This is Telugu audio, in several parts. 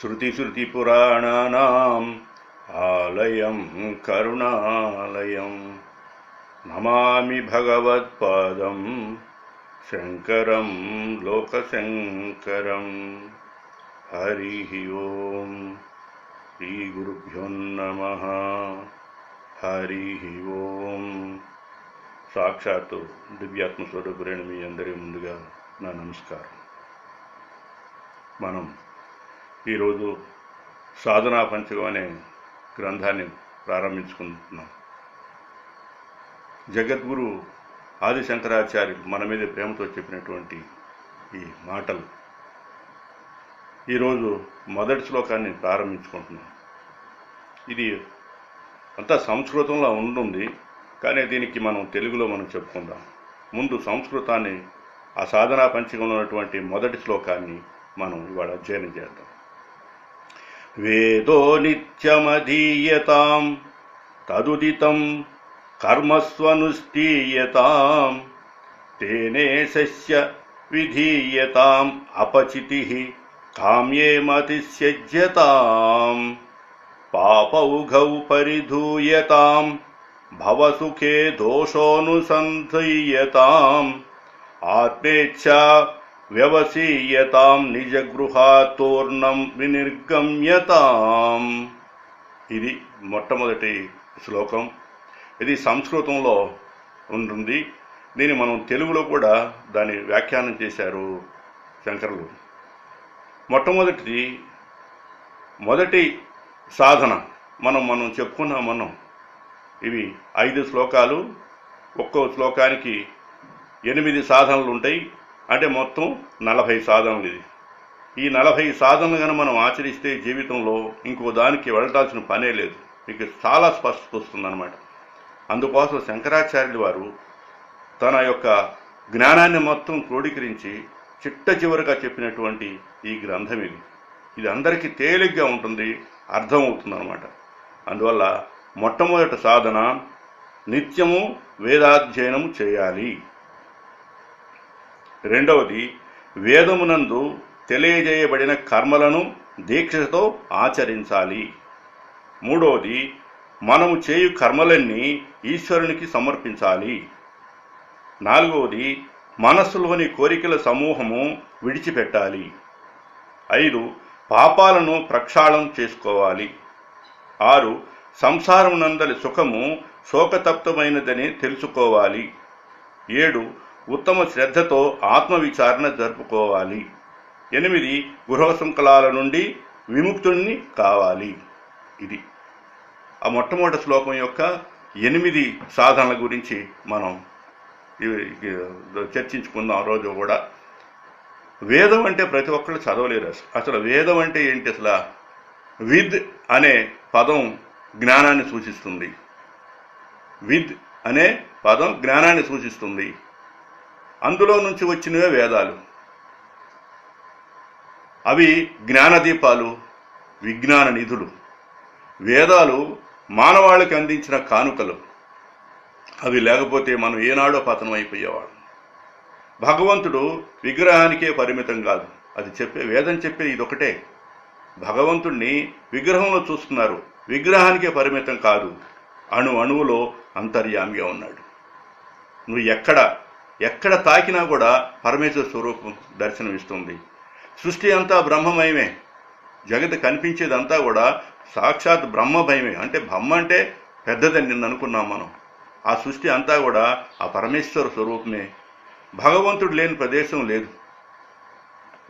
శృతిశృతిపురాణానాम् ఆలయం కరుణాలయం నమామి భగవత్పాదం శంకరం లోకశంకరం హరి ఓం శ్రీ గురుభ్యో నమ హరి ఓం సాక్షాత్తు దివ్యాత్మ స్వరూపురైన మీ అందరి ముందుగా నా నమస్కారం। మనం ఈరోజు సాధనా పంచకం అనే గ్రంథాన్ని ప్రారంభించుకుంటున్నాం. జగద్గురు ఆది శంకరాచార్యులు మన మీద ప్రేమతో చెప్పినటువంటి ఈ మాటలు. ఈరోజు మొదటి శ్లోకాన్ని ప్రారంభించుకుంటున్నాం. ఇది అంతా సంస్కృతంలో ఉంటుంది కానీ దీనికి మనం తెలుగులో మనం చెప్పుకుందాం. ముందు సంస్కృతాన్ని ఆ సాధనా పంచకంలో ఉన్నటువంటి మొదటి శ్లోకాన్ని మనం ఇవాళ అధ్యయనం చేద్దాం. वेदो नित्यमधीयताम् तदुदितम् कर्मस्वनुष्ठीयताम् तेनेशस्य विधीयताम् अपचितिः काम्ये मतिस्यज्यताम् पापौघौ परिधूयताम् भवसुखे दोषोऽनुसन्धीयताम् आत्मेच्छा వ్యవసీయతాం నిజగృహాతోర్ణం వినిర్గమ్యతాం. ఇది మొట్టమొదటి శ్లోకం. ఇది సంస్కృతంలో ఉంటుంది. దీన్ని మనం తెలుగులో కూడా దాన్ని వ్యాఖ్యానం చేశారు శంకరులు. మొట్టమొదటిది మొదటి సాధన. మనం మనం చెప్పుకున్నాం మనం. ఇవి ఐదు శ్లోకాలు. ఒక్కో శ్లోకానికి ఎనిమిది సాధనలు ఉంటాయి. అంటే మొత్తం నలభై సాధనలు ఇది. ఈ నలభై సాధనలు కనుక మనం ఆచరిస్తే జీవితంలో ఇంకో దానికి వెళ్ళటాల్సిన పనే లేదు. మీకు చాలా స్పష్టత వస్తుందన్నమాట. అందుకోసం శంకరాచార్యులు వారు తన యొక్క జ్ఞానాన్ని మొత్తం క్రోడీకరించి చిట్ట చివరిగా చెప్పినటువంటి ఈ గ్రంథం ఇది. ఇది అందరికీ తేలిగ్గా ఉంటుంది అర్థమవుతుంది అనమాట అందువల్ల మొట్టమొదటి సాధన నిత్యము వేదాధ్యయనము చేయాలి. రెండవది వేదమునందు తెలియజేయబడిన కర్మలను దీక్షతో ఆచరించాలి. మూడవది మనము చేయు కర్మలన్నీ ఈశ్వరునికి సమర్పించాలి. నాలుగవది మనస్సులోని కోరికల సమూహము విడిచిపెట్టాలి. ఐదు పాపాలను ప్రక్షాళం చేసుకోవాలి. ఆరు సంసారం నందలి సుఖము శోకతప్తమైనదని తెలుసుకోవాలి. ఏడు ఉత్తమ శ్రద్ధతో ఆత్మవిచారణ జరుపుకోవాలి. ఎనిమిది గృహ శృంఖలాల నుండి విముక్తుణ్ణి కావాలి. ఇది ఆ మొట్టమొదటి శ్లోకం యొక్క ఎనిమిది సాధనల గురించి మనం చర్చించుకుందాం ఆ రోజు కూడా. వేదం అంటే ప్రతి ఒక్కళ్ళు చదవలేరు అసలు. అసలు వేదం అంటే ఏంటి అసలు? విద్ అనే పదం జ్ఞానాన్ని సూచిస్తుంది. విద్ అనే పదం జ్ఞానాన్ని సూచిస్తుంది. అందులో నుంచి వచ్చినవే వేదాలు. అవి జ్ఞానదీపాలు విజ్ఞాన నిధులు. వేదాలు మానవాళికి అందించిన కానుకలు. అవి లేకపోతే మనం ఏనాడో పతనం అయిపోయేవాళ్ళం భగవంతుడు విగ్రహానికే పరిమితం కాదు. అది చెప్పే వేదం చెప్పే ఇదొకటే. భగవంతుణ్ణి విగ్రహంలో చూస్తున్నారు. విగ్రహానికే పరిమితం కాదు. అణు అణువులో అంతర్యామిగా ఉన్నాడు. నువ్వు ఎక్కడ ఎక్కడ తాకినా కూడా పరమేశ్వర స్వరూపం దర్శనమిస్తుంది. సృష్టి అంతా బ్రహ్మమయమే. జగత్ కనిపించేదంతా కూడా సాక్షాత్ బ్రహ్మభయమే అంటే బ్రహ్మ అంటే పెద్దదని నిన్ను అనుకున్నాం మనం. ఆ సృష్టి అంతా కూడా ఆ పరమేశ్వర స్వరూపమే. భగవంతుడు లేని ప్రదేశం లేదు.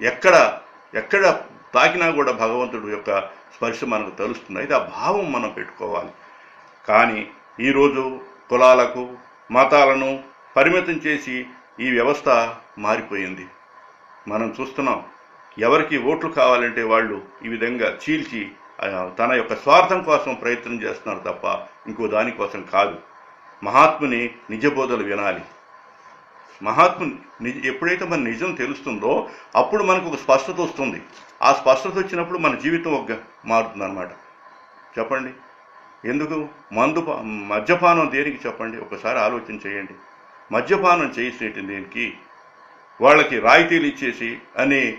ఎక్కడ ఎక్కడ తాకినా కూడా భగవంతుడు యొక్క స్పర్శ మనకు తెలుస్తుంది. అయితే ఆ భావం మనం పెట్టుకోవాలి. కానీ ఈరోజు కులాలకు మతాలను పరిమితం చేసి ఈ వ్యవస్థ మారిపోయింది. మనం చూస్తున్నాం ఎవరికి ఓట్లు కావాలంటే వాళ్ళు ఈ విధంగా చీల్చి తన యొక్క స్వార్థం కోసం ప్రయత్నం చేస్తున్నారు తప్ప ఇంకో దానికోసం కాదు. మహాత్ముని నిజబోధలు వినాలి. మహాత్ము నిజ ఎప్పుడైతే మన నిజం తెలుస్తుందో అప్పుడు మనకు ఒక స్పష్టత వస్తుంది. ఆ స్పష్టత వచ్చినప్పుడు మన జీవితం ఒక మారుతుంది అనమాట చెప్పండి. ఎందుకు? మందు మద్యపానం దేనికి చెప్పండి? ఒకసారి ఆలోచన చేయండి. మద్యపానం చేసేటి దేనికి వాళ్ళకి రాయితీలు ఇచ్చేసి అని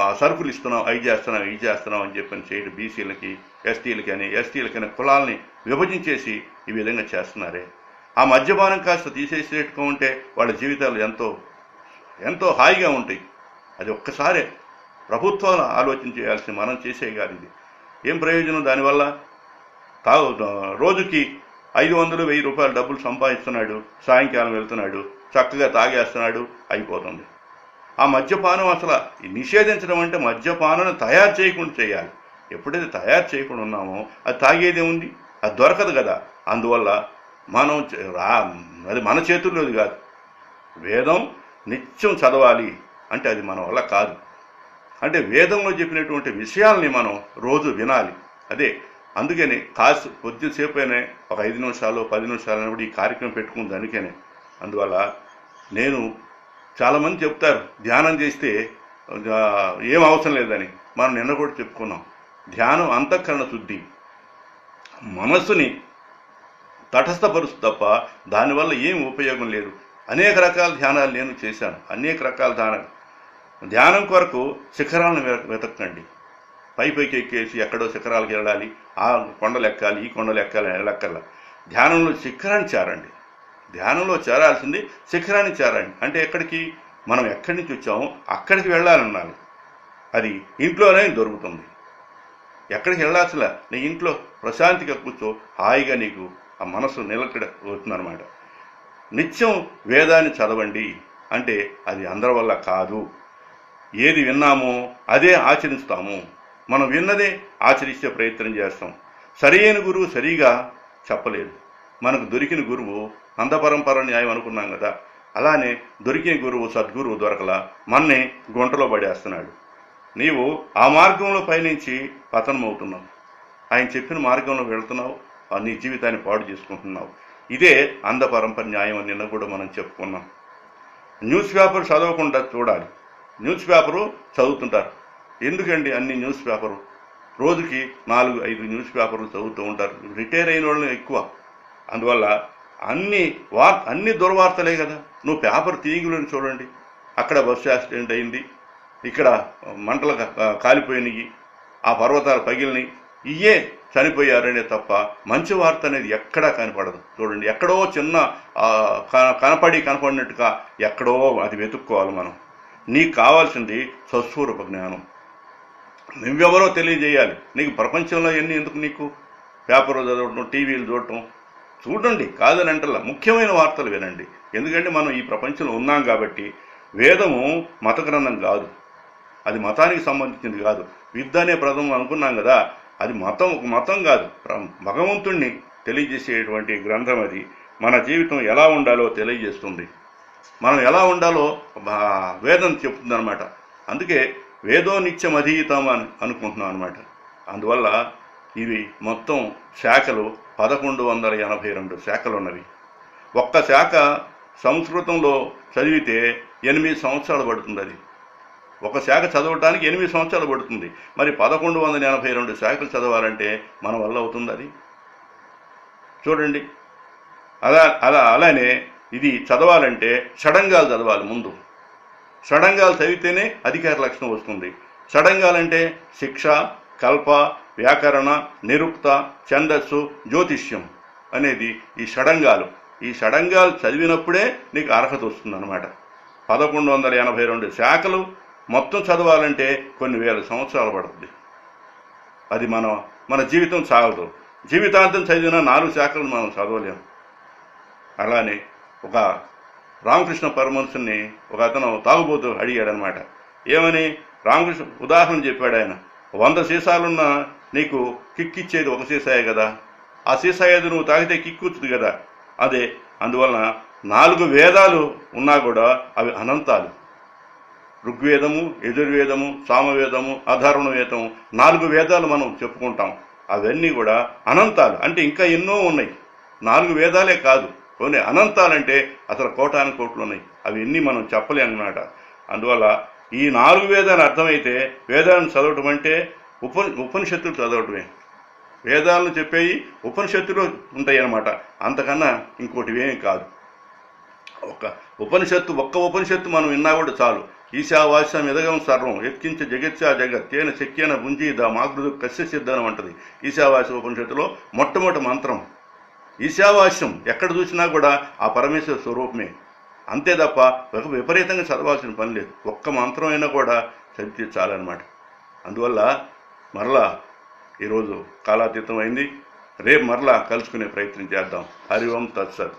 ఆ సరుకులు ఇస్తున్నాం అవి చేస్తున్నాం ఇవి చేస్తున్నాం అని చెప్పని చేయడం బీసీలకి ఎస్టీలకి అని ఎస్టీలకి అని కులాలని విభజించేసి ఈ విధంగా చేస్తున్నారే. ఆ మద్యపానం కాస్త తీసేసేట్టుగా ఉంటే వాళ్ళ జీవితాలు ఎంతో ఎంతో హాయిగా ఉంటాయి. అది ఒక్కసారే ప్రభుత్వాలు ఆలోచన చేయాల్సి మనం చేసేయాలి ఇది. ఏం ప్రయోజనం దానివల్ల? తాగు రోజుకి ఐదు వందలు వెయ్యి రూపాయలు డబ్బులు సంపాదిస్తున్నాడు సాయంకాలం వెళ్తున్నాడు చక్కగా తాగేస్తున్నాడు అయిపోతుంది. ఆ మద్యపానం అసలు నిషేధించడం అంటే మద్యపానం తయారు చేయకుండా చేయాలి. ఎప్పుడైతే తయారు చేయకుండా ఉన్నామో అది తాగేదే ఉంది అది దొరకదు కదా. అందువల్ల మనం రా అది మన చేతుల్లోది కాదు. వేదం నిత్యం చదవాలి అంటే అది మన వల్ల కాదు. అంటే వేదంలో చెప్పినటువంటి విషయాల్ని మనం రోజు వినాలి. అదే అందుకని కాసు కొద్దిసేపు అయినా ఒక ఐదు నిమిషాలు పది నిమిషాలు అయినప్పుడు ఈ కార్యక్రమం పెట్టుకుంది అందుకనే అందువల్ల నేను చాలామంది చెప్తారు ధ్యానం చేస్తే ఏం అవసరం లేదని. మనం నిన్న కూడా చెప్పుకున్నాం. ధ్యానం అంతఃకరణ శుద్ధి. మనస్సుని తటస్థపరుస్తు తప్ప దానివల్ల ఏం ఉపయోగం లేదు. అనేక రకాల ధ్యానాలు నేను చేశాను. అనేక రకాల ధ్యానాలు. ధ్యానం కొరకు శిఖరాలను వెతకండి. పై పైకి ఎక్కేసి ఎక్కడో శిఖరాలకు వెళ్ళాలి. ఆ కొండలు ఎక్కాలి ఈ కొండలు ఎక్కాలి వెళ్ళక్కర్లా ధ్యానంలో శిఖరాన్ని చేరండి. ధ్యానంలో చేరాల్సింది శిఖరాన్ని చేరండి. అంటే ఎక్కడికి? మనం ఎక్కడి నుంచి వచ్చామో అక్కడికి వెళ్ళాలన్నాను. అది ఇంట్లోనే దొరుకుతుంది. ఎక్కడికి వెళ్ళాల్సిన? నీ ఇంట్లో ప్రశాంతిగా కూర్చో హాయిగా నీకు ఆ మనసు నిలకడ అవుతుందన్నమాట నిత్యం వేదాన్ని చదవండి. అంటే అది అందరి వల్ల కాదు. ఏది విన్నామో అదే ఆచరిస్తాము. మనం విన్నదే ఆచరిస్తే ప్రయత్నం చేస్తాం. సరైన గురువు సరిగా చెప్పలేదు. మనకు దొరికిన గురువు అందపరంపర న్యాయం అనుకున్నాం కదా. అలానే దొరికిన గురువు సద్గురువు దొరకలా మన్ని గుంటలో పడేస్తున్నాడు. నీవు ఆ మార్గంలో పయనించి పతనమవుతున్నావు ఆయన చెప్పిన మార్గంలో వెళ్తున్నావు. ఆ నీ జీవితాన్ని పాడు చేసుకుంటున్నావు. ఇదే అందపరంపర న్యాయం అని నిన్న కూడా మనం చెప్పుకున్నాం. న్యూస్ పేపర్ చదవకుండా చూడాలి. న్యూస్ పేపరు చదువుతుంటారు. ఎందుకండి అన్ని న్యూస్ పేపరు? రోజుకి నాలుగు ఐదు న్యూస్ పేపర్లు చదువుతూ ఉంటారు. రిటైర్ అయిన వాళ్ళు ఎక్కువ. అందువల్ల అన్ని వార్ అన్ని దుర్వార్తలే కదా. నువ్వు పేపర్ తీయగులని చూడండి. అక్కడ బస్సు యాక్సిడెంట్ అయింది. ఇక్కడ మంటలు కాలిపోయినాయి. ఆ పర్వతాలు పగిలినాయి. ఇయే చనిపోయారనే తప్ప మంచి వార్త అనేది ఎక్కడా కనపడదు. చూడండి ఎక్కడో చిన్న కనపడి కనపడినట్టుగా ఎక్కడో అది వెతుక్కోవాలి మనం. నీకు కావాల్సింది సస్వరూప జ్ఞానం. నువ్వెవరో తెలియజేయాలి. నీకు ప్రపంచంలో ఎన్ని ఎందుకు నీకు? పేపర్లు చదవటం టీవీలు చూడటం? చూడండి కాదని అంటల్లా. ముఖ్యమైన వార్తలు వినండి. ఎందుకంటే మనం ఈ ప్రపంచంలో ఉన్నాం కాబట్టి వేదము మత గ్రంథం కాదు. అది మతానికి సంబంధించింది కాదు. విద్య అనే ప్రథమం అనుకున్నాం కదా అది మతం ఒక మతం కాదు. భగవంతుణ్ణి తెలియజేసేటువంటి గ్రంథం అది. మన జీవితం ఎలా ఉండాలో తెలియజేస్తుంది. మనం ఎలా ఉండాలో వేదం చెప్తుంది అనమాట అందుకే వేదో నిత్యం అధీతం అని అనుకుంటున్నాం అనమాట అందువల్ల ఇవి మొత్తం శాఖలు పదకొండు వందల ఎనభై రెండు శాఖలు ఉన్నవి. ఒక్క శాఖ సంస్కృతంలో చదివితే ఎనిమిది సంవత్సరాలు పడుతుంది అది. ఒక శాఖ చదవటానికి ఎనిమిది సంవత్సరాలు పడుతుంది. మరి పదకొండు వందల ఎనభై రెండు శాఖలు చదవాలంటే మన వల్ల అవుతుంది అది. చూడండి. అలా అలా అలానే ఇది చదవాలంటే షడంగాలు చదవాలి ముందు. షడంగాలు చదివితేనే అధికార లక్షణం వస్తుంది. షడంగాలంటే శిక్ష కల్ప వ్యాకరణ నిరుక్త ఛందస్సు జ్యోతిష్యం అనేది ఈ షడంగాలు ఈ షడంగాలు చదివినప్పుడే నీకు అర్హత వస్తుంది అనమాట పదకొండు వందల ఎనభై రెండు శాఖలు మొత్తం చదవాలంటే కొన్ని వేల సంవత్సరాలు పడుతుంది అది మనం మన జీవితం సాగదు. జీవితాంతం చదివిన నాలుగు శాఖలు మనం చదవలేము అలానే ఒక రామకృష్ణ పరమహంసుని ఒక అతను తాగుబోతూ అడిగాడనమాట. ఏమని? రామకృష్ణ ఉదాహరణ చెప్పాడు ఆయన. వంద సీసాలున్న నీకు కిక్కిచ్చేది ఒక సీసాయే కదా. ఆ సీసా ఏది నువ్వు తాగితే కిక్కుతుంది కదా. అదే అందువలన నాలుగు వేదాలు ఉన్నా కూడా అవి అనంతాలు. ఋగ్వేదము యజుర్వేదము సామవేదము అధర్వణ వేదము నాలుగు వేదాలు మనం చెప్పుకుంటాం. అవన్నీ కూడా అనంతాలు. అంటే ఇంకా ఎన్నో ఉన్నాయి. నాలుగు వేదాలే కాదు. కొన్ని అనంతాలంటే అసలు కోటాను కోట్లు ఉన్నాయి. అవి ఎన్ని మనం చెప్పలేం అన్నమాట. అందువల్ల ఈ నాలుగు వేదాలు అర్థమైతే వేదాలను చదవటం అంటే ఉప ఉపనిషత్తులు చదవటమే. వేదాలను చెప్పేవి ఉపనిషత్తులు ఉంటాయి అన్నమాట. అంతకన్నా ఇంకోటి ఏమీ కాదు. ఒక ఉపనిషత్తు ఒక్క ఉపనిషత్తు మనం విన్నా కూడా చాలు. ఈశావాస్యం ఎదగం సర్వం ఎత్కించ జగత్యా జగత్ తేన శక్యన భుంజీద మాగృదు కశ్య సిద్ధనం అంటది. ఈశావాస్య ఉపనిషత్తులో మొట్టమొదటి మంత్రం. ఈశావాస్యం ఎక్కడ చూసినా కూడా ఆ పరమేశ్వర స్వరూపమే. అంతే తప్ప ఒక విపరీతంగా చదవాల్సిన పని లేదు. ఒక్క మంత్రం అయినా కూడా చదివితే చాలన్నమాట. అందువల్ల మరలా ఈరోజు కాలాతీతం అయింది. రేపు మరలా కలుసుకునే ప్రయత్నం చేద్దాం. హరి ఓం తత్సత్.